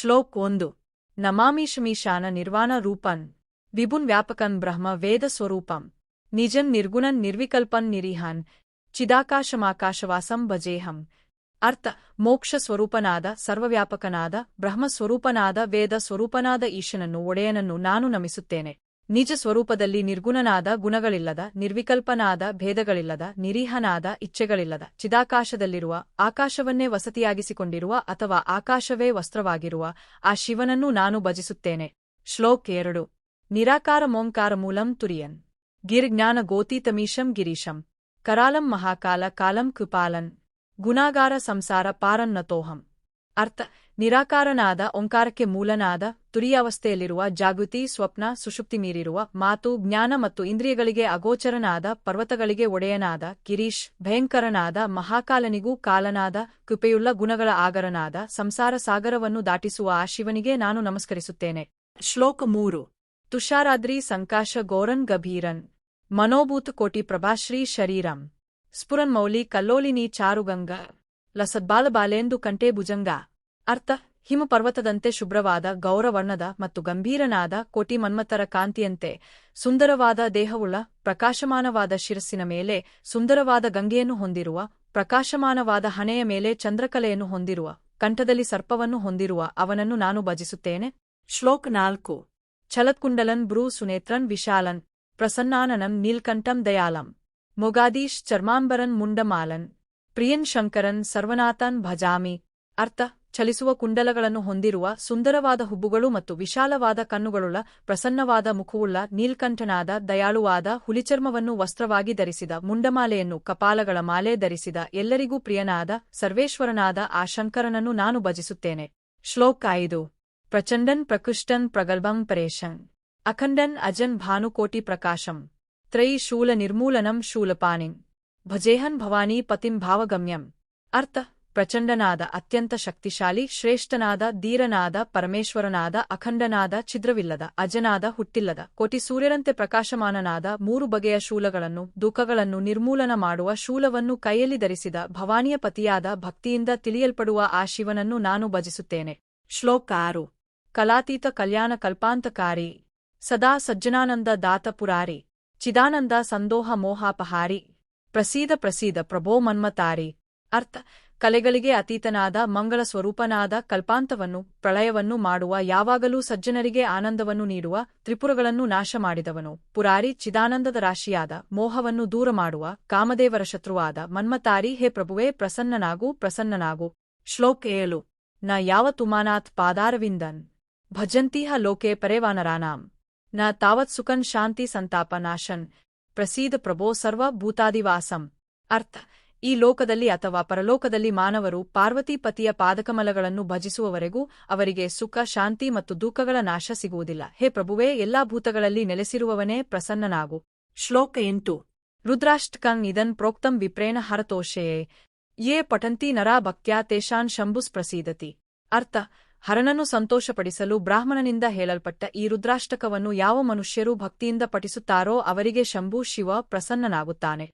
ಶ್ಲೋಕ್ ಒಂದು. ನಮಾಮೀಶಮೀಶಾನ ನಿರ್ವಾಣ ರೂಪನ್. ವಿಭುನ್ ವ್ಯಾಪಕನ್ ಬ್ರಹ್ಮ ವೇದ ಸ್ವರೂಪಂ. ನಿಜನ್ ನಿರ್ಗುಣನ್ ನಿರ್ವಿಕಲ್ಪನ್ ನಿರಿಹಾನ್. ಚಿದಾಕಾಶಮಾಕಾಶವಾಸಂ ಭಜೇಹಂ. ಅರ್ಥ, ಮೋಕ್ಷ ಸ್ವರೂಪನಾದ ಸರ್ವವ್ಯಾಪಕನಾದ ಬ್ರಹ್ಮಸ್ವರೂಪನಾದ ವೇದ ಸ್ವರೂಪನಾದ ಈಶನನ್ನು ಒಡೆಯನನ್ನು ನಾನು ನಮಿಸುತ್ತೇನೆ. ನಿಜ ಸ್ವರೂಪದಲ್ಲಿ ನಿರ್ಗುಣನಾದ ಗುಣಗಳಿಲ್ಲದ, ನಿರ್ವಿಕಲ್ಪನಾದ ಭೇದಗಳಿಲ್ಲದ, ನಿರೀಹನಾದ ಇಚ್ಛೆಗಳಿಲ್ಲದ, ಚಿದಾಕಾಶದಲ್ಲಿರುವ, ಆಕಾಶವನ್ನೇ ವಸತಿಯಾಗಿಸಿಕೊಂಡಿರುವ ಅಥವಾ ಆಕಾಶವೇ ವಸ್ತ್ರವಾಗಿರುವ ಆ ಶಿವನನ್ನು ನಾನು ಭಜಿಸುತ್ತೇನೆ. ಶ್ಲೋಕ್ ಎರಡು. ನಿರಾಕಾರ ಮೋಂಕಾರ ಮೂಲಂ ತುರಿಯನ್. ಗಿರ್ಜ್ಞಾನ ಗೋತೀತಮೀಶಂ ಗಿರೀಶಂ. ಕರಾಲಂ ಮಹಾಕಾಲ ಕಾಲಂ ಕೃಪಾಲನ್. ಗುಣಾಗಾರ ಸಂಸಾರ ಪಾರನ್ನತೋಹಂ ಅರ್ಥ, ನಿರಾಕಾರನಾದ, ಓಂಕಾರಕ್ಕೆ ಮೂಲನಾದ, ತುರಿಯಾವಸ್ಥೆಯಲ್ಲಿರುವ, ಜಾಗೃತಿ, ಸ್ವಪ್ನ, ಸುಷುಪ್ತಿ ಮೀರಿರುವ, ಮಾತು, ಜ್ಞಾನ ಮತ್ತು ಇಂದ್ರಿಯಗಳಿಗೆ ಅಗೋಚರನಾದ, ಪರ್ವತಗಳಿಗೆ ಒಡೆಯನಾದ ಕಿರೀಶ್ ಭಯಂಕರನಾದ, ಮಹಾಕಾಲನಿಗೂ ಕಾಲನಾದ, ಕೃಪೆಯುಳ್ಳ ಗುಣಗಳ ಆಗರನಾದ, ಸಂಸಾರ ಸಾಗರವನ್ನು ದಾಟಿಸುವ ಆ ಶಿವನಿಗೆ ನಾನು ನಮಸ್ಕರಿಸುತ್ತೇನೆ. ಶ್ಲೋಕ ಮೂರು. ತುಷಾರಾದ್ರಿ ಸಂಕಾಶ ಗೋರನ್ ಗಭೀರನ್. ಮನೋಭೂತ ಕೋಟಿ ಪ್ರಭಾಶ್ರೀ ಶರೀರಂ. ಸ್ಫುರನ್ಮೌಲಿ ಕಲ್ಲೋಲಿನಿ ಚಾರುಗಂಗ. ಲಸದ್ಬಾಲಬಾಲೆಂದು ಕಂಟೆ ಭುಜಂಗ. ಅರ್ಥ, ಹಿಮಪರ್ವತದಂತೆ ಶುಭ್ರವಾದ, ಗೌರವರ್ಣದ ಮತ್ತು ಗಂಭೀರನಾದ ಕೋಟಿ ಮನ್ಮಥರ ಕಾಂತಿಯಂತೆ ಸುಂದರವಾದ ದೇಹವುಳ್ಳ, ಪ್ರಕಾಶಮಾನವಾದ ಶಿರಸ್ಸಿನ ಮೇಲೆ ಸುಂದರವಾದ ಗಂಗೆಯನ್ನು ಹೊಂದಿರುವ, ಪ್ರಕಾಶಮಾನವಾದ ಹಣೆಯ ಮೇಲೆ ಚಂದ್ರಕಲೆಯನ್ನು ಹೊಂದಿರುವ, ಕಂಠದಲ್ಲಿ ಸರ್ಪವನ್ನು ಹೊಂದಿರುವ ಅವನನ್ನು ನಾನು ಭಜಿಸುತ್ತೇನೆ. ಶ್ಲೋಕ್ ನಾಲ್ಕು. ಛಲತ್ಕುಂಡಲನ್ ಬ್ರೂ ಸುನೇತ್ರನ್ ವಿಶಾಲನ್ ಪ್ರಸನ್ನಾನನಂ ನೀಲ್ಕಂಠಂ ದಯಾಲಂ ಮೊಗಾದೀಶ್ ಚರ್ಮಾಂಬರನ್ ಮುಂಡಮಾಲನ್ ಪ್ರಿಯನ್ ಶಂಕರನ್ ಸರ್ವನಾಥನ್ ಭಜಾಮಿ. ಅರ್ಥ ಚಲಿಸುವ ಕುಂಡಲಗಳನ್ನು ಹೊಂದಿರುವ ಸುಂದರವಾದ ಹುಬ್ಬುಗಳು ಮತ್ತು ವಿಶಾಲವಾದ ಕಣ್ಣುಗಳುಳ್ಳ ಪ್ರಸನ್ನವಾದ ಮುಖವುಳ್ಳ ನೀಲ್ಕಂಠನಾದ ದಯಾಳುವಾದ ಹುಲಿಚರ್ಮವನ್ನು ವಸ್ತ್ರವಾಗಿ ಧರಿಸಿದ ಮುಂಡಮಾಲೆಯನ್ನು ಕಪಾಲಗಳ ಮಾಲೆ ಧರಿಸಿದ ಎಲ್ಲರಿಗೂ ಪ್ರಿಯನಾದ ಸರ್ವೇಶ್ವರನಾದ ಆ ಶಂಕರನನ್ನು ನಾನು ಭಜಿಸುತ್ತೇನೆ. ಶ್ಲೋಕ ಐದು. ಪ್ರಚಂಡನ್ ಪ್ರಕೃಷ್ಟನ್ ಪ್ರಗಲ್ಭಂ ಪರೇಶನ್. ಅಖಂಡನ್ ಅಜನ್ ಭಾನುಕೋಟಿ ಪ್ರಕಾಶಂ. ತ್ರೈ ಶೂಲ ನಿರ್ಮೂಲನಂ ಶೂಲಪಾನಿನ್ ಭಜೇಹನ್ ಭವಾನಿ ಪತಿಂ ಭಾವಗಮ್ಯಂ. ಅರ್ಥ? ಪ್ರಚಂಡನಾದ, ಅತ್ಯಂತ ಶಕ್ತಿಶಾಲಿ, ಶ್ರೇಷ್ಠನಾದ, ಧೀರನಾದ, ಪರಮೇಶ್ವರನಾದ, ಅಖಂಡನಾದ, ಛಿದ್ರವಿಲ್ಲದ, ಅಜನಾದ, ಹುಟ್ಟಿಲ್ಲದ, ಕೋಟಿ ಸೂರ್ಯರಂತೆ ಪ್ರಕಾಶಮಾನನಾದ, ಮೂರು ಬಗೆಯ ಶೂಲಗಳನ್ನು ದುಃಖಗಳನ್ನು ನಿರ್ಮೂಲನ ಮಾಡುವ ಶೂಲವನ್ನು ಕೈಯಲ್ಲಿ ಧರಿಸಿದ, ಭವಾನಿಯ ಪತಿಯಾದ, ಭಕ್ತಿಯಿಂದ ತಿಳಿಯಲ್ಪಡುವ ಆ ಶಿವನನ್ನು ನಾನು ಭಜಿಸುತ್ತೇನೆ. ಶ್ಲೋಕ ಆರು. ಕಲಾತೀತ ಕಲ್ಯಾಣ ಕಲ್ಪಾಂತಕಾರಿ. ಸದಾ ಸಜ್ಜನಾನಂದ ದಾತ ಪುರಾರಿ. ಚಿದಾನಂದ ಸಂದೋಹ ಮೋಹಾಪಹಾರಿ ಪ್ರಸೀದ ಪ್ರಸೀದ ಪ್ರಭೋ ಮನ್ಮತಾರಿ. ಅರ್ಥ ಕಲೆಗಳಿಗೆ ಅತೀತನಾದ ಮಂಗಳ ಸ್ವರೂಪನಾದ ಕಲ್ಪಾಂತವನ್ನು, ಪ್ರಳಯವನ್ನು ಮಾಡುವ, ಯಾವಾಗಲೂ ಸಜ್ಜನರಿಗೆ ಆನಂದವನ್ನು ನೀಡುವ, ತ್ರಿಪುರಗಳನ್ನು ನಾಶ ಮಾಡಿದವನು ಪುರಾರಿ ಚಿದಾನಂದದ ರಾಶಿಯಾದ, ಮೋಹವನ್ನು ದೂರ ಮಾಡುವ, ಕಾಮದೇವರ ಶತ್ರುವಾದ ಮನ್ಮತಾರಿ ಹೇ ಪ್ರಭುವೇ, ಪ್ರಸನ್ನನಾಗು ಪ್ರಸನ್ನನಾಗು. ಶ್ಲೋಕ್ ಏಳು. ನ ಯಾವ ತುಮಾನಾತ್ ಪಾದಾರವಿಂದನ್? ಭಜಂತೀಹ ಲೋಕೆ ಪರೇವಾನರಾನಾಂ. ನ ತಾವತ್ ಸುಖನ್ ಶಾಂತಿ ಸಂತಾಪ ನಾಶನ್. ಪ್ರಸೀದ ಪ್ರಭೋ ಸರ್ವ ಭೂತಾದಿವಾಸಂ. ಅರ್ಥ. ಈ ಲೋಕದಲ್ಲಿ ಅಥವಾ ಪರಲೋಕದಲ್ಲಿ ಮಾನವರು ಪಾರ್ವತೀಪತಿಯ ಪಾದಕಮಲಗಳನ್ನು ಭಜಿಸುವವರೆಗೂ ಅವರಿಗೆ ಸುಖ, ಶಾಂತಿ ಮತ್ತು ದುಃಖಗಳ ನಾಶ ಸಿಗುವುದಿಲ್ಲ. ಹೇ ಪ್ರಭುವೇ, ಎಲ್ಲಾ ಭೂತಗಳಲ್ಲಿ ನೆಲೆಸಿರುವವನೇ ಪ್ರಸನ್ನನಾಗು. ಶ್ಲೋಕ ಎಂಟು. ರುದ್ರಾಷ್ಟಕಂ ಇದನ್ ಪ್ರೋಕ್ತಂ ವಿಪ್ರೇಣ ಹರತೋಷೆಯೇ. ಯೇ ಪಠಂತಿ ನರಾ ಭಕ್ತ್ಯಾ ತೇಷಾನ್ ಶಂಭುಸ್ ಪ್ರಸೀದತಿ. ಅರ್ಥ. ಹರನನ್ನು ಸಂತೋಷಪಡಿಸಲು ಬ್ರಾಹ್ಮಣನಿಂದ ಹೇಳಲ್ಪಟ್ಟ ಈ ರುದ್ರಾಷ್ಟಕವನ್ನು ಯಾವ ಮನುಷ್ಯರು ಭಕ್ತಿಯಿಂದ ಪಠಿಸುತ್ತಾರೋ ಅವರಿಗೆ ಶಂಭು, ಶಿವ ಪ್ರಸನ್ನನಾಗುತ್ತಾನೆ.